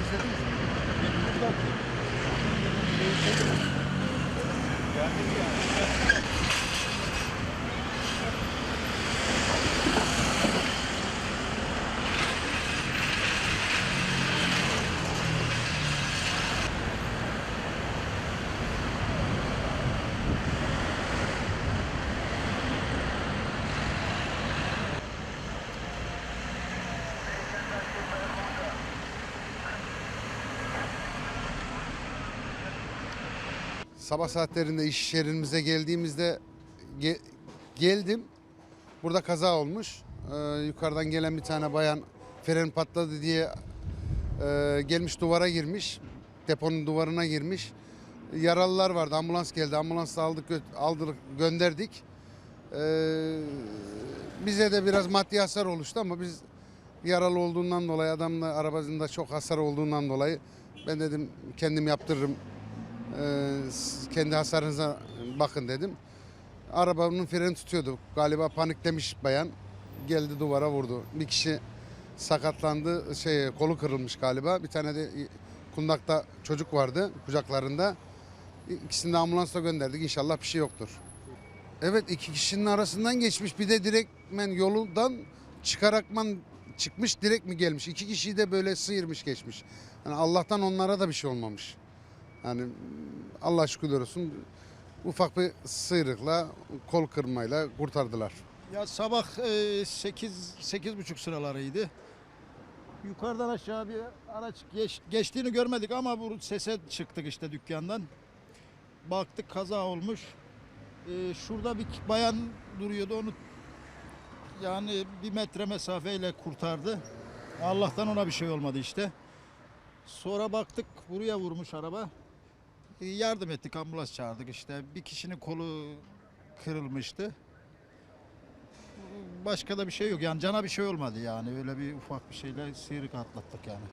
is the reason. Sabah saatlerinde iş yerimize geldiğimizde ge- geldim. Burada kaza olmuş. Ee, yukarıdan gelen bir tane bayan fren patladı diye e, gelmiş duvara girmiş. Deponun duvarına girmiş. Yaralılar vardı. Ambulans geldi. Ambulansla aldık aldık gönderdik. Ee, bize de biraz maddi hasar oluştu ama biz yaralı olduğundan dolayı adamla arabasında çok hasar olduğundan dolayı ben dedim kendim yaptırırım kendi hasarınıza bakın dedim. Arabanın freni tutuyordu. Galiba paniklemiş bayan. Geldi duvara vurdu. Bir kişi sakatlandı. Şey kolu kırılmış galiba. Bir tane de kundakta çocuk vardı kucaklarında. İkisini de ambulansla gönderdik. İnşallah bir şey yoktur. Evet iki kişinin arasından geçmiş. Bir de direktmen yolundan çıkarakman çıkmış direkt mi gelmiş? İki kişiyi de böyle sıyırmış geçmiş. Yani Allah'tan onlara da bir şey olmamış. Yani Allah şükürler olsun ufak bir sıyrıkla, kol kırmayla kurtardılar. Ya sabah e, 8 sekiz buçuk sıralarıydı. Yukarıdan aşağı bir araç geç, geçtiğini görmedik ama bu sese çıktık işte dükkandan. Baktık kaza olmuş. E, şurada bir bayan duruyordu onu yani bir metre mesafeyle kurtardı. Allah'tan ona bir şey olmadı işte. Sonra baktık buraya vurmuş araba. E, yardım ettik ambulans çağırdık işte. Bir kişinin kolu kırılmıştı. Başka da bir şey yok. Yani cana bir şey olmadı yani. Öyle bir ufak bir şeyle sıyrık atlattık yani.